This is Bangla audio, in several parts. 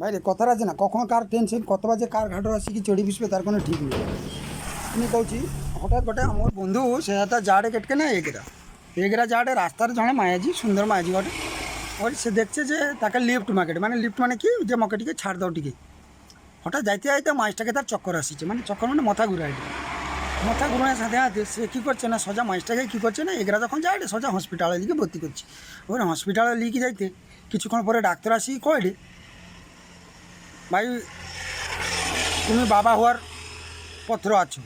বাইরে কথার আছে না, কখন কার টেনশন কত বাজে কার ঘাটর আসি কি চড়ি বসবে তার কোনো ঠিক নেই। আমি কହୁছি হঠাৎ গোটে আমার বন্ধু, সে হাতে জাড়ে কেটকে না এগরা। এগরা জাড়ে রাস্তার জনে মায়াজি, সুন্দর মায়াজি গোটে ওই সে দেখছে যে তাকে লিফট মার্কেট মানে লিফট মানে কি? যে মকে টিকে ছাড় দাও টিকে। হঠাৎ যাইতে যাইতে মাছটাকে তার চক্কর আসিছে মানে চক্কর মানে মাথা ঘুরাই মাথা ঘুরানোর সাথে সাথে সে কী করছে না, সোজা মাছটাকে কী করছে না, এগরা যখন যায়, সোজা হসপিটালে দিকে ভর্তি করছে। ওর হসপিটালে লিখে যাইতে, কিছুক্ষণ পরে ডাক্তার আসি কয় ভাই, তুমি বাবা হওয়ার পত্র আছো।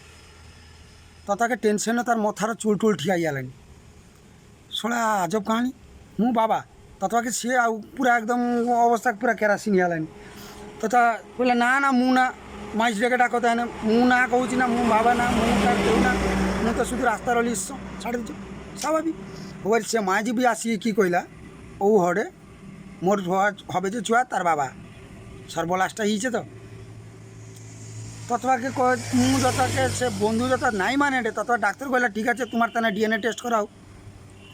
তো তাকে টেনশনে তার মথার চুল টুল ঠিকাই গেলেন। শোনা আজব কাহানি। মু বাবা তোমাকে সে পুরা একদম অবস্থা পুরা কেরাসিন গেলেন। তো তা বললে না না, মু না মাইস ডেকে ডাক তাই মু না কৌছি না, মু বাবা না, মু না। মু তো শুধু রাস্তার অলি ছাড়ে দিচ্ছ স্বাভাবিক। ওবার সে মাইজি বি আসি কি কইলা ও হরে, মোর হবে যে ছুয়া তার বাবা। সর্বলাশটা হয়েছে তো? ততটাকে মু যতটাকে সে বন্ধু যত নাই মানে তত ডাক্তার কইলা, ঠিক আছে, তোমার তানে ডিএনএ টেস্ট করাও।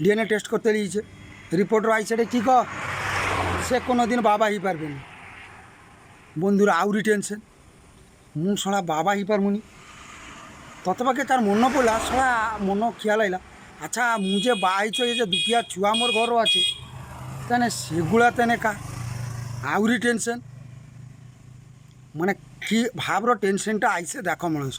ডিএনএ টেস্ট করতে দিয়েছে রিপোর্ট আইসে রে, কী ক সে কোনো দিন বাবা হয়ে পারবে না। বন্ধুরা আউরি টেনশন। মু সড়া বাবা হয়ে পারবুনি ততপাকে তার মন পড়লা সড়া মন খেয়াল আইলা। আচ্ছা মু যে বা আইছ যে দুপিয়া ছুয়া মোর ঘরও আছে তেনে সেগুলা তেনে কা আউরি টেনশন। ମାନେ କି ଭାବର ଟେନସନ୍ଟା ଆଇସେ ଦେଖ ମଣିଷ